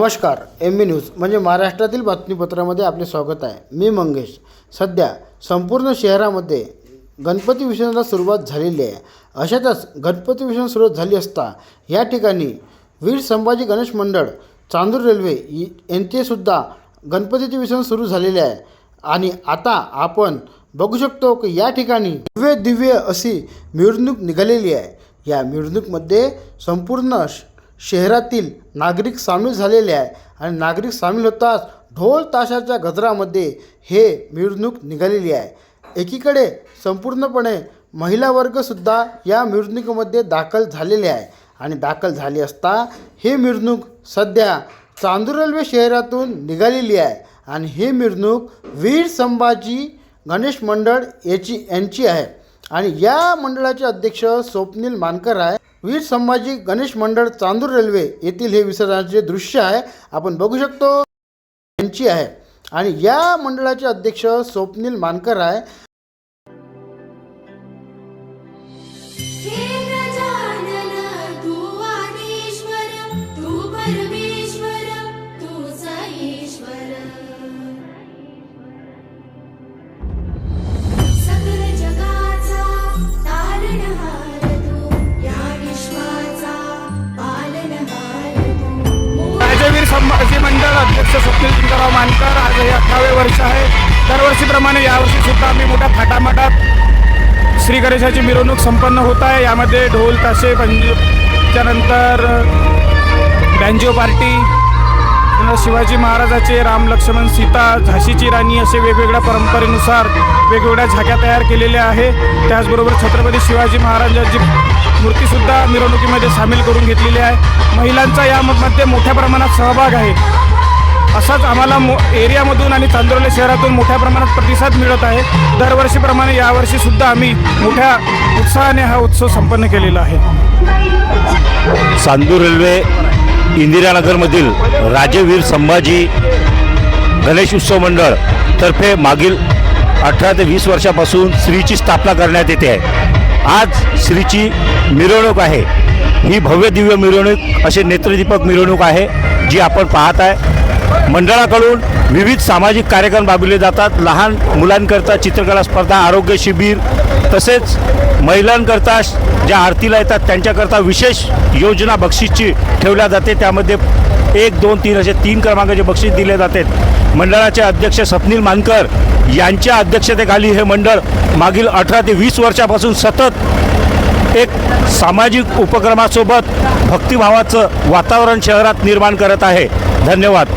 नमस्कार एम बी न्यूज म्हणजे महाराष्ट्रातील बातमीपत्रामध्ये आपले स्वागत आहे. मी मंगेश. सध्या संपूर्ण शहरामध्ये गणपती विसर्जनाला सुरुवात झालेली आहे. अशातच गणपती विसर्जन सुरुवात झाली असता या ठिकाणी वीर संभाजी गणेश मंडळ चांदूर रेल्वे यांचेसुद्धा गणपतीचे विसर्जन सुरू झालेले आहे. आणि आता आपण बघू शकतो की या ठिकाणी दिव्य दिव्य अशी मिरवणूक निघालेली आहे. या मिरवणूकमध्ये संपूर्ण श- शहरातील नागरिक सामील झालेले आहे आणि नागरिक सामील होताच ढोल ताशाच्या गजरामध्ये हे मिरवणूक निघालेली आहे. एकीकडे संपूर्णपणे महिला वर्गसुद्धा या मिरवणुकीमध्ये दाखल झालेले आहे आणि दाखल झाली असता हे मिरवणूक सध्या चांदूर रेल्वे शहरातून निघालेली आहे आणि ही मिरवणूक वीर संभाजी गणेश मंडळ याची यांची आहे. आणि या मंडळाचे अध्यक्ष स्वप्नील मानकर आहे. वीर संभाजी गणेश मंडळ चांदूर रेल्वे येथील हे विसर्जनाचे दृश्य आहे. आपण बघू शकतो. यांची आहे. आणि या मंडळाचे अध्यक्ष स्वप्नील मानकर आहे. अध्यक्ष स्वप्नील सुंदरराव मानकर आज हे अठरावे वर्ष आहे. दरवर्षीप्रमाणे यावर्षी सुद्धा आम्ही मोठ्या थाटामाटात श्री गणेशाची मिरवणूक संपन्न होत आहे. यामध्ये ढोल ताशे पंज त्यानंतर बँजो पार्टी शिवाजी महाराजाचे राम लक्ष्मण सीता झाशीची राणी असे वेगवेगळ्या परंपरेनुसार वेगवेगळ्या झाक्या तयार केलेल्या आहे. त्याचबरोबर छत्रपती शिवाजी महाराजांची मूर्तीसुद्धा मिरवणुकीमध्ये सामील करून घेतलेली आहे. महिलांचा यामध्ये मोठ्या प्रमाणात सहभाग आहे. असाच आम्हाला मो एरियामधून आणि चांदोर्ली शहरातून मोठ्या प्रमाणात प्रतिसाद मिळत आहे. दरवर्षीप्रमाणे यावर्षी सुद्धा आम्ही मोठ्या उत्साहाने हा उत्सव संपन्न केलेला आहे. चांदूर रेल्वे इंदिरानगरमधील राजवीर संभाजी गणेश उत्सव मंडळ तर्फे मागील अठरा ते वीस वर्षापासून श्रीची स्थापना करण्यात येते आहे. आज श्रीची मिरवणूक आहे. ही भव्य दिव्य मिरवणूक असे नेत्रदीपक मिरवणूक आहे जी आपण पाहत आहे. मंडळाकडून विविध सामाजिक कार्यक्रम राबविले जातात. लहान मुलांकरता चित्रकला स्पर्धा आरोग्य शिबिर तसेच महिलांकरता ज्या आरतीला येतात त्यांच्याकरता विशेष योजना बक्षीसची ठेवल्या जाते. त्यामध्ये एक दोन तीन असे तीन क्रमांकाचे बक्षीस दिले जाते. मंडळाचे अध्यक्ष स्वप्नील मानकर यांच्या अध्यक्षतेखाली हे मंडळ मागील अठरा ते वीस वर्षापासून सतत एक सामाजिक उपक्रमासोबत भक्तिभावाचं वातावरण शहरात निर्माण करत आहे. धन्यवाद.